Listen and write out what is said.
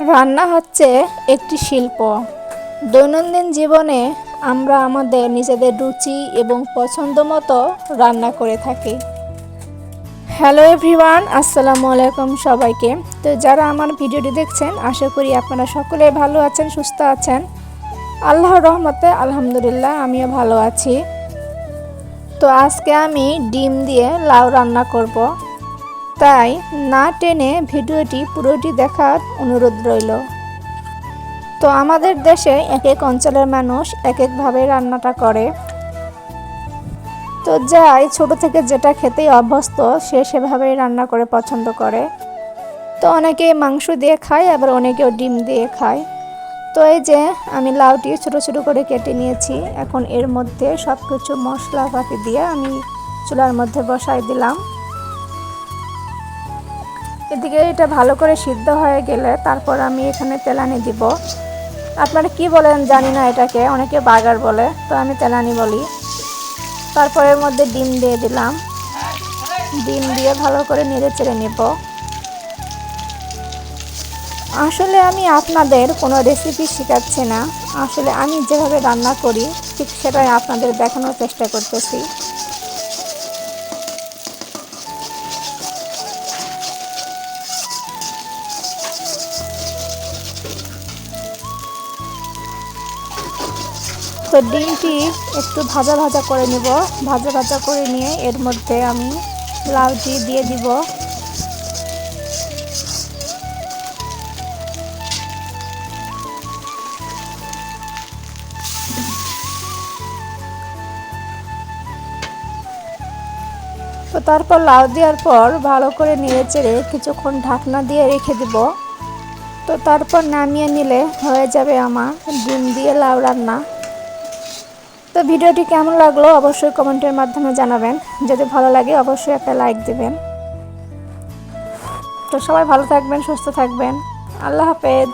রান্না হচ্ছে একটি শিল্প। দৈনন্দিন জীবনে আমরা আমাদের নিজেদের রুচি এবং পছন্দ মতো রান্না করে থাকি। হ্যালো এভরিওয়ান আসসালামু আলাইকুম সবাইকে। তো যারা আমার ভিডিওটি দেখছেন, আশা করি আপনারা সকলে ভালো আছেন, সুস্থ আছেন। আল্লাহর রহমতে আলহামদুলিল্লাহ আমিও ভালো আছি। তো আজকে আমি ডিম দিয়ে লাউ রান্না করব। তাই না টেনে ভিডিওটি পুরোটি দেখার অনুরোধ রইল। তো আমাদের দেশে এক এক অঞ্চলের মানুষ এক একভাবে রান্নাটা করে। তো যাই, ছোট থেকে যেটা খেতেই অভ্যস্ত সে সেভাবেই রান্না করে পছন্দ করে। তো অনেকে মাংস দিয়ে খায়, আবার অনেকেও ডিম দিয়ে খায়। তো এই যে, আমি লাউটি ছোট ছোট করে কেটে নিয়েছি। এখন এর মধ্যে সব কিছু মশলাপাতি দিয়ে আমি চুলার মধ্যে বসাই দিলাম। এদিকে এটা ভালো করে সিদ্ধ হয়ে গেলে তারপর আমি এখানে তেলানি দিব। আপনারা কি বলেন জানি না এটাকে, অনেকে বার্গার বলে, তো আমি তেলানি বলি। তারপর এর মধ্যে ডিম দিয়ে দিলাম। ডিম দিয়ে ভালো করে নেড়ে চেড়ে নেব। আসলে আমি আপনাদের কোনো রেসিপি শেখাচ্ছি না। আসলে আমি যেভাবে রান্না করি, ঠিক সেটাই আপনাদের দেখানোর চেষ্টা করতেছি। তো ডিমটি একটু ভাজা ভাজা করে নিব। ভাজা ভাজা করে নিয়ে এর মধ্যে আমি লাউটি দিয়ে দিব। তো তারপর লাউ দেওয়ার পর ভালো করে নেড়ে চেড়ে কিছুক্ষণ ঢাকনা দিয়ে রেখে দিব। তো তারপর নামিয়ে নিলে হয়ে যাবে আমার ডিম দিয়ে লাউ রান্না। তো ভিডিওটি কেমন লাগল অবশ্যই কমেন্টের মাধ্যমে জানাবেন। যদি ভালো লাগে অবশ্যই একটা লাইক দেবেন। তো সবাই ভালো থাকবেন, সুস্থ থাকবেন। আল্লাহ হাফেজ।